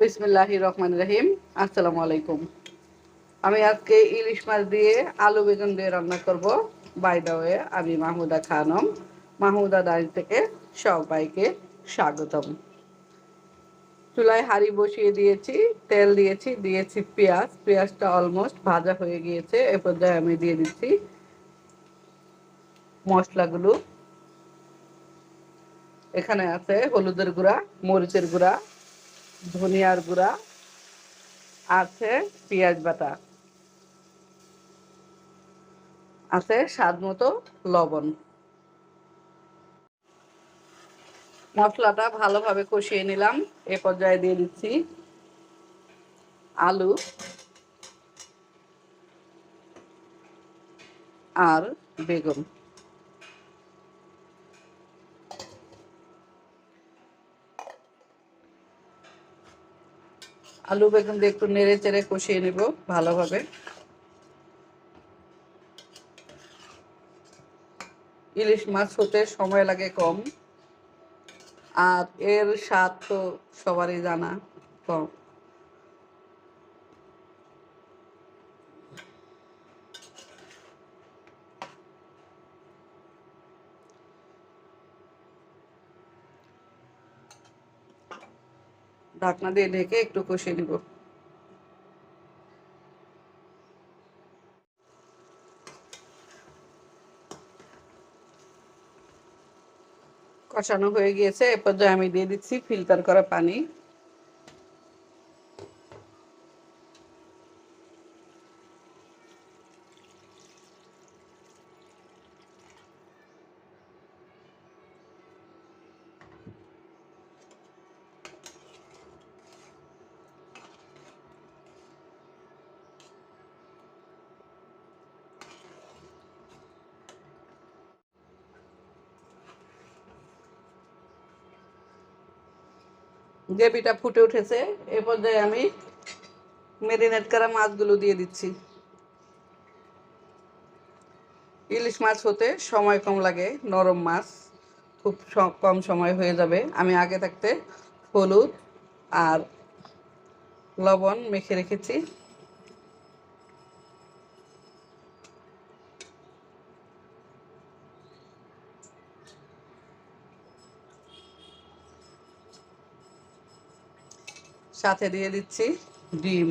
বিসমিল্লাহি রহমান রহিম আসসালামু আলাইকুম আমি আজকে ইলিশ মাছ দিয়ে আলু বেগুন দিয়ে রান্না করব। বাই দা ওয়ে আমি মাহমুদা খানম। মাহমুদা দাঁড়ি থেকে সবাইকে স্বাগতম। চুলায় হাঁড়ি বসিয়ে দিয়েছি, তেল দিয়েছি দিয়েছি পেঁয়াজ। পেঁয়াজটা অলমোস্ট ভাজা হয়ে গিয়েছে। এ পর্যায়ে আমি দিয়ে দিচ্ছি মশলাগুলো। এখানে আছে হলুদের গুঁড়া, মরিচের গুঁড়া ধনিয়ার গুঁড়া, আছে পেঁয়াজ বাটা, আছে স্বাদ মতো লবণ। মশলাটা ভালোভাবে কষিয়ে নিলাম, এ পর্যায়ে দিয়ে দিচ্ছি আলু আর বেগুন। আলু বেগুন দিয়ে একটু নেড়ে চেড়ে কষিয়ে নেব ভালোভাবে। ইলিশ মাছ হতে সময় লাগে কম। আর এর স্বাদ তো সবারই জানা কম। ঢাকনা দিয়ে ঢেকে একটু কষিয়ে নিব। কষানো হয়ে গিয়েছে এরপর আমি দিয়ে দিচ্ছি ফিল্টার করা পানি। গ্রেভিটা ফুটে উঠেছে, এ পর্যায়ে আমি ম্যারিনেট করা মাছগুলো দিয়ে দিচ্ছি। ইলিশ মাছ হতে সময় কম লাগে, নরম মাছ খুব কম সময় হয়ে যাবে। আমি আগে থাকতে হলুদ আর লবণ মেখে রেখেছি। সাথে দিয়ে দিচ্ছি ডিম।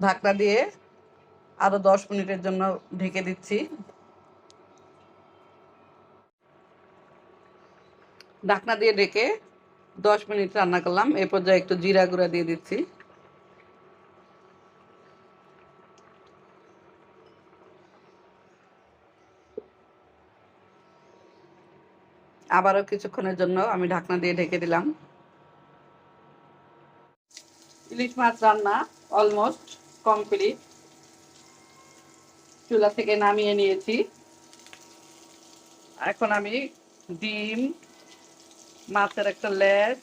ঢাকনা দিয়ে আরও দশ মিনিটের জন্য ঢেকে দিচ্ছি। ঢাকনা দিয়ে ঢেকে দশ মিনিট রান্না করলাম। এই পর্যায়ে একটু জিরা গুঁড়া দিয়ে দিচ্ছি। আবারও কিছুক্ষণের জন্য আমি ঢাকনা দিয়ে ঢেকে দিলাম। ইলিশ মাছ রান্না অলমোস্ট কমপ্লিট। চুলা থেকে নামিয়ে নিয়েছি। এখন আমি ডিম মাছের একটা লেজ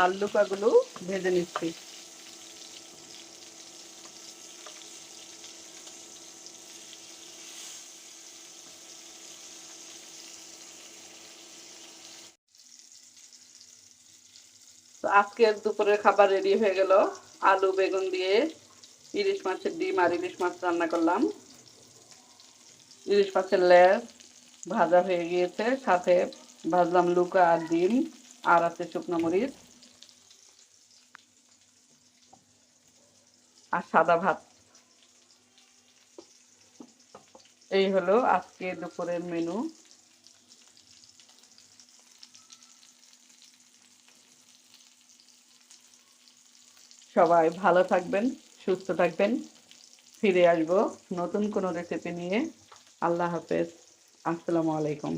আর লুকাগুলো ভেজে নিচ্ছি। তো আজকের দুপুরের খাবার রেডি হয়ে গেল। আলু, বেগুন দিয়ে ইলিশ মাছের ডিম আর ইলিশ মাছ রান্না করলাম। ইলিশ মাছের লেজ ভাজা হয়ে গিয়েছে, সাথে ভাজলাম লুকা আর ডিম। আর আছে শুকনো মরিচ আর সাদা ভাত। এই হলো আজকে দুপুরের মেনু। সবাই ভালো থাকবেন, সুস্থ থাকবেন। ফিরে আসব নতুন কোনো রেসিপি নিয়ে। আল্লাহ হাফেজ। আসসালামু আলাইকুম।